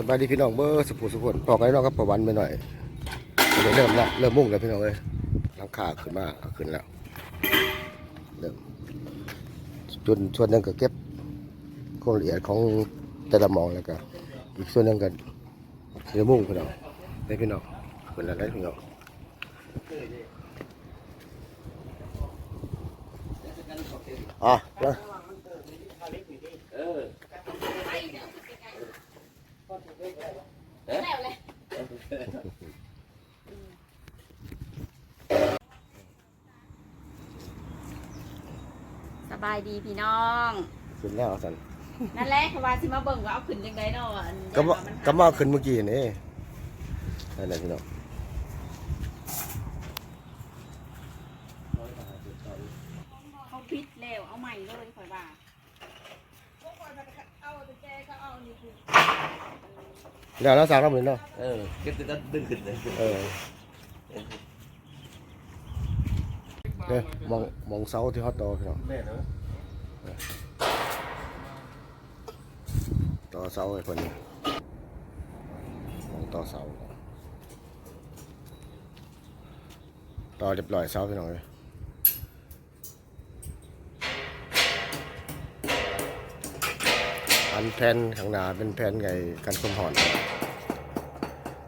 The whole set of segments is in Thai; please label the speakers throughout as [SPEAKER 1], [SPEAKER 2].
[SPEAKER 1] สบายดีพี่น้องเบอร์สุขุสุขนพอกันพี่น้องครับประวันไปหน่อยเริ่มละเริ่มมุ่งแล้วพี่น้องเลยหลังคาขึ้นมาขึ้นแล้วเริ่มจนส่วนหนึงก็เก็บความละเอียดของแต่ละมองแล้วก็อีกส่วนหนึงก็เริ่มมุ่งพี่น้องได้พี่น้องขึ้นแล้วได้พี่น้องอะ นะ
[SPEAKER 2] สบายดีพี่น้อง
[SPEAKER 1] ขึ้นแล้วสัน
[SPEAKER 2] นั่นแหละคือว่าสิมาเบิ่งว่าเอาขึ้นจังไดเนาะอัน
[SPEAKER 1] ก็มา
[SPEAKER 2] ย่น
[SPEAKER 1] ก็มาขึ้นเมื่อกี้นี่นั่นแหละพี่น้อง
[SPEAKER 2] เขาปิดแล้วเอาใหม่เลยข่อยว่า
[SPEAKER 1] แล้วเราสร้างเราเหมือนเนาะ
[SPEAKER 3] เออก็จะดึงขึ้นเลย
[SPEAKER 1] เออเด้อมองมองเสาที่ฮอตโตอพี่น้อง
[SPEAKER 3] แม่เนาะ
[SPEAKER 1] ต่อเสาไอ้คนนี้มองต่อเสาต่อเรียบร้อยเสาพี่น้องเลย อันแผ่นข้างหน้าเป็นแผ่นไงกันความหอน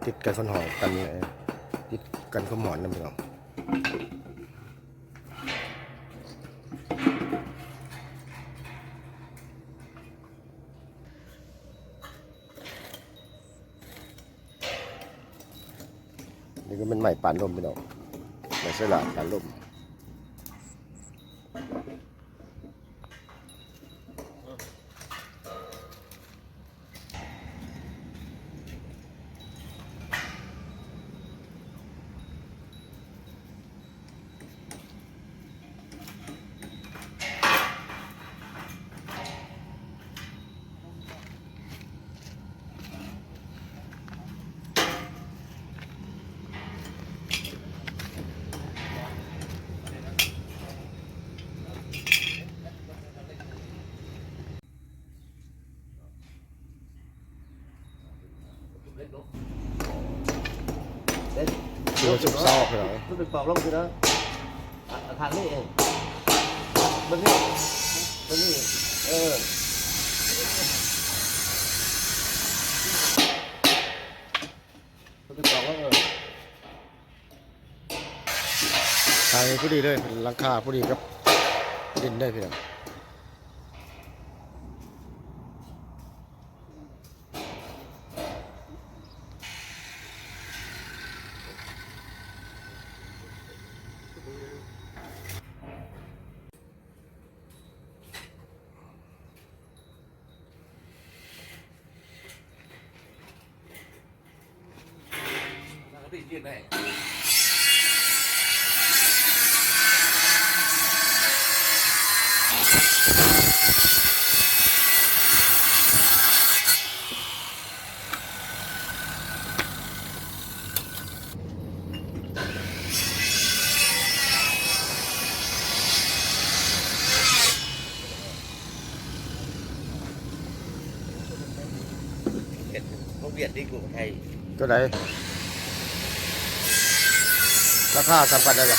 [SPEAKER 1] ติดกันความหอนกันไงติดกันความหอนนั่นพี่น้องนี่ก็เป็นใหม่ปานลมพี่น้องใหม่สลัดปานลม คือสุกเศร้าพี่น้อง
[SPEAKER 3] มันเป็นปอกลงคือนะอะทางนี้เองมันนี่มั นนี่เออมันเป็นปอกแล้วเออ
[SPEAKER 1] ทางนี้พอดีเลยเป็นหลังคาพอดีครับดินได้พี่น้อง
[SPEAKER 3] ทางที่ยืดได้เพียด ดีกว่าไทย
[SPEAKER 1] ตัวไหน ราคาสำคัญได้หรอ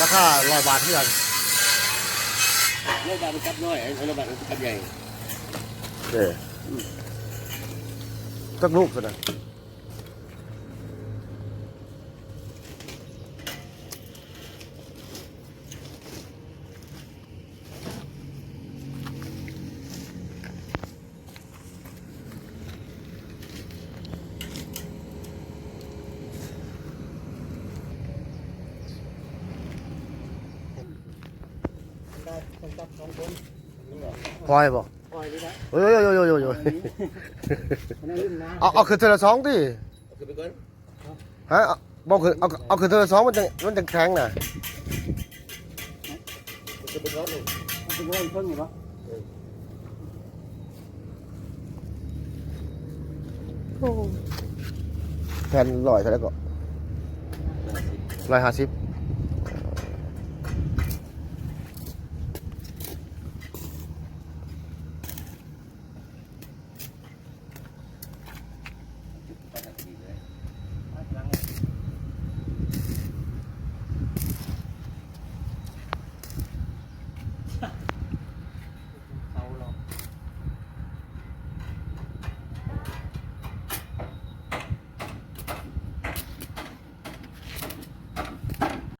[SPEAKER 1] ราคาร้อยบาทที่กัน
[SPEAKER 3] เรื่องบาทมันกับน้อยไอ้เรื่องบาทมันกับใหญ่
[SPEAKER 1] เด้ตักลูกสินะ พลอยบ่
[SPEAKER 3] ปล่อยเลยนะ
[SPEAKER 1] โอ้ยโอ้ยโอ้ยโอ้ยโอ้ย
[SPEAKER 3] นั่งลืมนะ
[SPEAKER 1] เอาเอาขึ้นเทอละสองดิ
[SPEAKER 3] คือไปก่อน
[SPEAKER 1] ฮะเอาบอกขึ้นเอาเอาขึ้นเทอละสองมันจะมันจะแข็งน่ะ
[SPEAKER 3] คือไปก่อนเลย
[SPEAKER 4] เป็นเรื่องเพิ่งอยู่ปะ
[SPEAKER 1] แผ่นร้อยเท่าไหร่ก็ร้อยห้าสิบ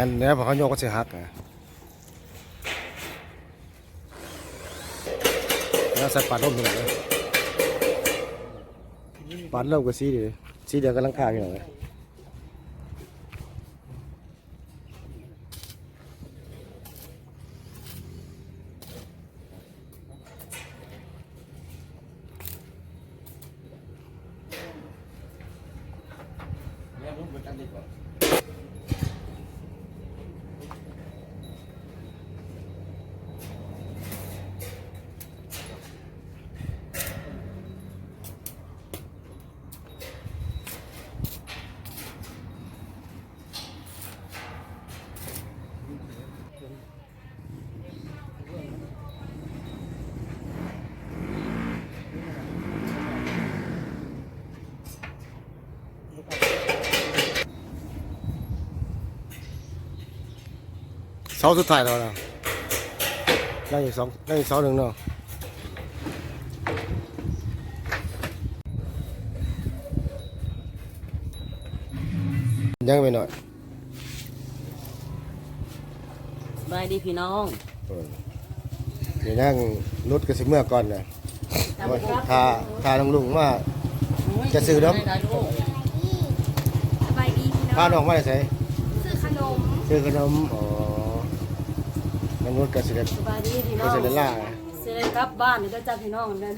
[SPEAKER 1] อันนี้พอเขาโยกก็จะหักอะแล้วใส่ปาดร่มไปหน่อยเลยปาดร่มกับสีเดียวสีเดียวกับลังคาพี่น้องเลย
[SPEAKER 3] แล้วผมไปกันดีกว่า
[SPEAKER 1] เสาสุดท้ายแล้วนะนั่งอีกสองนั่งอีกเสาหนึ่งเนาะยังไปหน่อย
[SPEAKER 4] สบายดีพี่น้อง
[SPEAKER 1] เออเดี๋ยวนั่งนุดกับสิเมื่อก่อนนะทาทาลุงลุงมาจะซื้อเนอะ
[SPEAKER 4] ได้ลูก
[SPEAKER 2] สบายดีพี่น้
[SPEAKER 1] พา
[SPEAKER 2] อง
[SPEAKER 1] น้องมาได้ใส่
[SPEAKER 2] ซื้อขนม
[SPEAKER 1] ซื้อขนมอ๋อ นั่งนุดกับสิเด็ด
[SPEAKER 4] สบายดีพี่น้
[SPEAKER 1] ก็
[SPEAKER 4] อง
[SPEAKER 1] สิเด็ดล่า
[SPEAKER 4] เสร็จกลับบ้านนี่ก็จ้าพี่น้องเหมือนกัน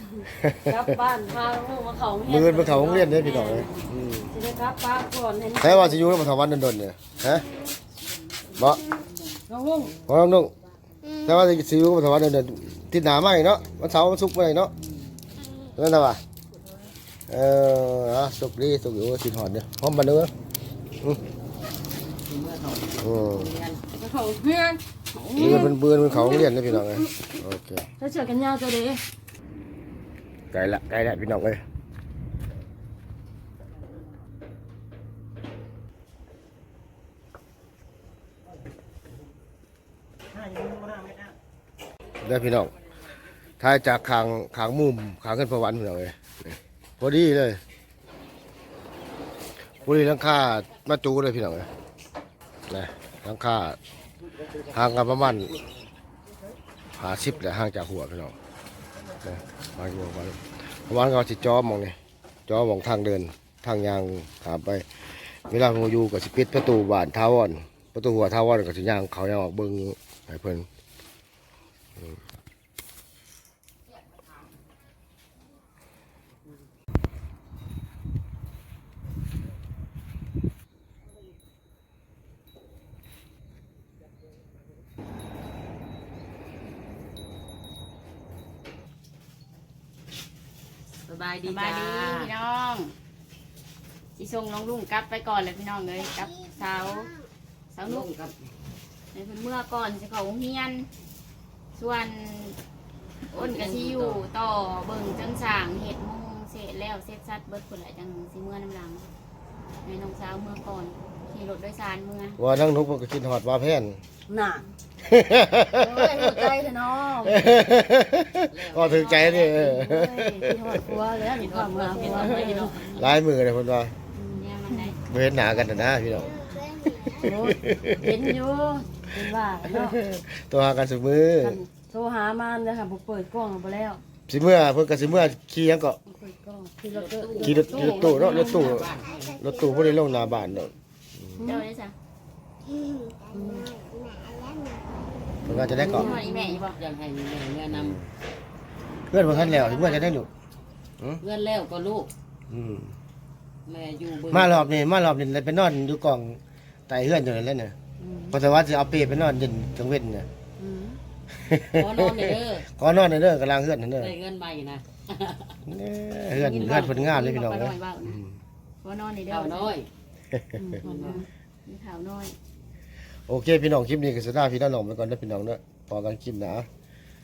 [SPEAKER 4] กลับบ้านพาลูกมาเขา
[SPEAKER 1] มือเป็นเขาโรงเรียนเนี่ยพี่น้องเลยอืม
[SPEAKER 4] เสร็จกลับป้าก่อนเห็น
[SPEAKER 1] แค่ว่าสิอยู่แล้วมาทำวันดนๆเนี่ยฮะบ่
[SPEAKER 4] น้องลุง
[SPEAKER 1] พอน้องนุ่งแต่ว่าสิอยู่มาทำวันดนๆติดหนาไหมเนาะวันเสาร์วันศุกร์ไปเนาะนั่นน่ะว่ะเอออะสุกดีสุกอยู่สิหอดเนี่ยพร้อมบันเนื้ออืม อืม
[SPEAKER 4] เขาเพื่อน
[SPEAKER 1] เบือนเป็นเบือนเป็นเขาโรงเรียนนะพี่น้องเลยโอเค
[SPEAKER 4] ถ้าเจอกันยาวจะดี
[SPEAKER 1] ไกลละไกลละพี่น้องเลยได้พี่น้องถ่ายจากขางขางมุมขางขึ้นประวันพี่น้องเลยนี่พอดีเลยพอดีหลังคามาจูเลยพี่น้องเลย นะหลังคาห่างกันประมาณหาสิบแหละห่างจากหัวพี่น้องนะมางจากหัวประมาณประมาณก็สิจอมองนี่จอมองทางเดินทางยางถามไป เวลาเราอยู่กับสิปิดประตูบานท้าวอนประตูหัวท้าวอนกับสิยางเขายางออกเบิ้งให้เพิ่น
[SPEAKER 4] บายดี
[SPEAKER 2] สบายดีพี่น้องสิส่งน้องลุงกลับไปก่อนเลยพี่น้องเลยกลับเสาเสา
[SPEAKER 4] ลุ
[SPEAKER 2] ลุ
[SPEAKER 4] ง
[SPEAKER 2] ง
[SPEAKER 4] กับ
[SPEAKER 2] ในเพิ่นเมื่อก่อนสิเขาโรงเฮียน ส่วนอ้นกับที่อยู่ต่อเบิ่งจังสร้างเห็ดมุงเสร็จแล้วเสร็จสัดเบิดคนหลายจังสิเมื่อน้ำหลังในน้องสาวเมื่อก่อน ขี่รถโดยสารเมื่อ
[SPEAKER 1] ว่านั่งนุกมันก็กินหอดว่าแพน
[SPEAKER 4] หนักโอ้ยหัวใจเถอะน้อง
[SPEAKER 1] ก็ถึงใจนี่เออ
[SPEAKER 4] โอ้ยพี่หอดครัวแล้วนี่ความมาครัวไม่เนาะ
[SPEAKER 1] หลายมือเลยคนว่า
[SPEAKER 2] เนี่ยมันได้
[SPEAKER 1] บ่เห็นหนากันน่ะนะพี่น้อง
[SPEAKER 4] โอ้ยเห็นอยู่เป็นว่ากันเนาะ
[SPEAKER 1] ตัวหากันสุมือ
[SPEAKER 4] คันโทรหามาเลยค่ะผมเปิดกล้องไปแล้ว
[SPEAKER 1] สิเมื่อเพิ่นก็สิเมื่อขี่หยังก็
[SPEAKER 4] เปิดกล้องคือเราเจอ
[SPEAKER 1] ขี่รถขี่รถตู้เนาะรถตู้รถตู้บ่ได้ลงหน้าบ้านเนาะ
[SPEAKER 2] เจ้าได้จ้ะ
[SPEAKER 1] เพิ่นก็จะได้เกาะ
[SPEAKER 2] ที่หออีแม่อยู่บ่
[SPEAKER 4] อยากให้แม่แนะน
[SPEAKER 1] เพื่อนบ่ทันแล้วสิเมื่อจะได้ลูกำ
[SPEAKER 4] เพื่อนแล้วก็ลูก
[SPEAKER 1] อืม
[SPEAKER 4] แม่อยู่เบิ่ง
[SPEAKER 1] มารอบนี้มารอบนี้เลยไปนอนอยู่กองใต้เฮือนอยู่นั่นแหละเนี่ย
[SPEAKER 4] อืม
[SPEAKER 1] เพราะแต่ว่าสิเอาเปรไปนอนเย็นกลางเว้นเนี่ย
[SPEAKER 4] อืมขอนอนเด้อ
[SPEAKER 1] ก็นอนในเด้อกำลังเฮือนนั่นเด้อ
[SPEAKER 4] ได้เงินใหม่นะ
[SPEAKER 1] เด้อเฮือนเฮือนเพิ่นงามเลยพี่น้อง
[SPEAKER 2] เด้
[SPEAKER 1] เด้
[SPEAKER 2] อ
[SPEAKER 1] ออืม
[SPEAKER 2] ว่านอนในเด้อ
[SPEAKER 4] เท่าน้อย
[SPEAKER 2] มีขาวน้อย
[SPEAKER 1] โอเค พี่น้องคลิปนี้ก็สิลาพี่น้องไปก่อนเด้อพี่น้องเด้อพอกันคลิปหน้า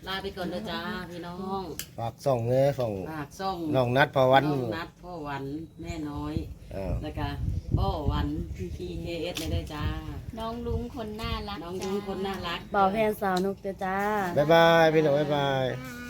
[SPEAKER 4] ลาไปก่อนเด้อจ้าพี่น้อง
[SPEAKER 1] ฝากส่องเด้อส่อง
[SPEAKER 4] ฝากซ่อง
[SPEAKER 1] น้องนัดพอวัน
[SPEAKER 4] น้องนัดพ่อวันแม่น้อย
[SPEAKER 1] อ้าว
[SPEAKER 4] แล้วก็พ่อวันพีเคเอสเลยเด้อจ้า
[SPEAKER 2] น้องลุงคนน่ารัก
[SPEAKER 4] น้องยุ้งคนน่ารัก
[SPEAKER 5] บ่าวแพนสาวนุกเด้อจ้า
[SPEAKER 1] บ๊ายบายพี่น้องบ๊ายบาย
[SPEAKER 2] จ้า